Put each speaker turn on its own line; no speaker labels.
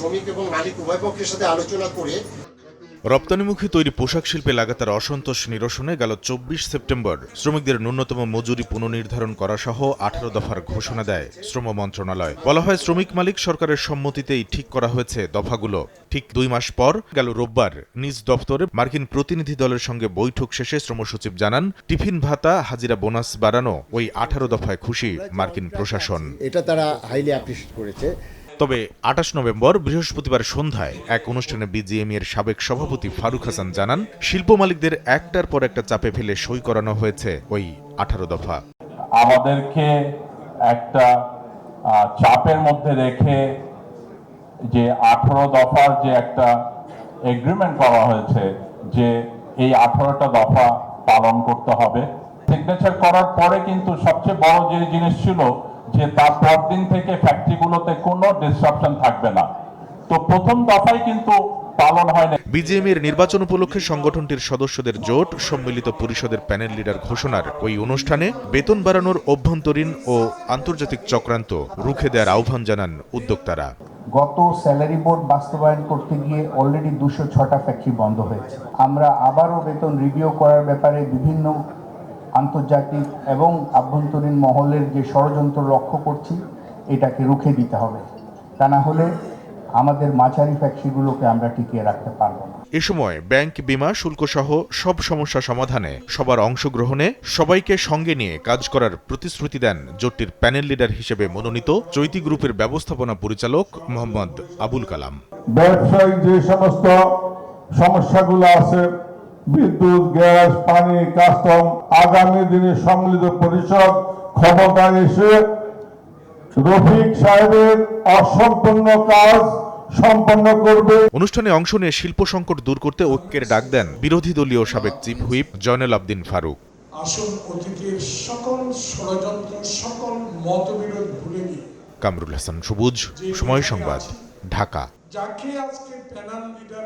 শ্রমিক এবং মালিক উভয় পক্ষের সাথে আলোচনা করে
রপ্তানিমুখী তৈরি পোশাক শিল্পে লাগাতার অসন্তোষ নিরসনে গেল চব্বিশ সেপ্টেম্বর। শ্রমিকদের ন্যূনতম মজুরি পুনর্নির্ধারণ করা সহ আঠারো দফার ঘোষণা দেয় শ্রম মন্ত্রণালয়। বলা হয় শ্রমিক মালিক সরকারের সম্মতিতেই ঠিক করা হয়েছে দফাগুলো। ঠিক দুই মাস পর গেল রোববার। নিজ দপ্তরে মার্কিন প্রতিনিধি দলের সঙ্গে বৈঠক শেষে শ্রমসচিব জানান টিফিন ভাতা হাজিরা বোনাস বাড়ানো ওই আঠারো দফায় খুশি মার্কিন প্রশাসন।
এটা তারা হাইলি অ্যাপ্রিসিয়েট করেছে।
তবে আঠাশ নভেম্বর বৃহস্পতিবার সন্ধ্যায় এক অনুষ্ঠানে বিজিএমই এর সাবেক সভাপতি ফারুক হাসান জানান, শিল্প মালিকদের একটার পর একটা চাপে ফেলে সই করানো হয়েছে ওই আঠারো দফা।
আমাদেরকে একটা চাপের মধ্যে রেখে যে আঠারো দফার যে একটা এগ্রিমেন্ট করা হয়েছে যে এই আঠারোটা দফা পালন করতে হবে সিগনেচার করার পরে কিন্তু সবচেয়ে বড় যে জিনিস ছিল যে তার পরদিন থেকে ফ্যাক্টরিগুলোতে কোনো ডিসরাপশন থাকবে না। তো প্রথম দফায় কিন্তু পালন হয় না
নির্বাচন উপলক্ষে সংগঠনটির সদস্যদের জোট সম্মিলিত পরিষদের প্যানেল লিডার ঘোষণার ওই অনুষ্ঠানে বেতন বাড়ানোর অভ্যন্তরীণ ও আন্তর্জাতিক চক্রান্ত রুখে দেওয়ার আহ্বান জানান উদ্যোক্তারা।
গত স্যালারি বোর্ড বাস্তবায়ন করতে গিয়ে অলরেডি দুশো ছটা ফ্যাক্টরি বন্ধ হয়েছে। আমরা আবারও বেতন রিভিউ করার ব্যাপারে বিভিন্ন আন্তর্জাতিক এবং আভ্যন্তরীণ মহলের যে ষড়যন্ত্র লক্ষ্য করছি এটাকে রুখে দিতে হবে। তা না হলে আমাদের মাঝারি ফ্যাক্টরিগুলোকে আমরা টিকিয়ে রাখতে পারব না।
এ সময় ব্যাংক বিমা শুল্ক সহ সব সমস্যা সমাধানে সবার অংশগ্রহণে সবাইকে সঙ্গে নিয়ে কাজ করার প্রতিশ্রুতি দেন জোটটির প্যানেল লিডার হিসেবে মনোনীত চৈতি গ্রুপের ব্যবস্থাপনা পরিচালক মোহাম্মদ আবুল কালাম।
ব্যবসায়িক যে সমস্ত সমস্যাগুলো আছে বিদ্যুৎ গ্যাস পানি কাস্টম আগামী দিনে সম্মিলিত পরিষদ ক্ষমতায় এসে রফিক সাহেবের অসম্পূর্ণ কাজ সম্পন্ন করবে।
অনুষ্ঠানে অংশ নিয়ে শিল্প সংকট দূর করতে ঐক্যের ডাক দেন বিরোধী দলীয় সাবেক চিফ হুইপ জয়নাল আবদিন ফারুক।
আসুন অতীতের সকল ষড়যন্ত্র সকল মতবিরোধ ভুলে গিয়ে।
কামরুল হাসান সবুজ সময় সংবাদ ঢাকা।
যাকে আজকে প্যানেল লিডার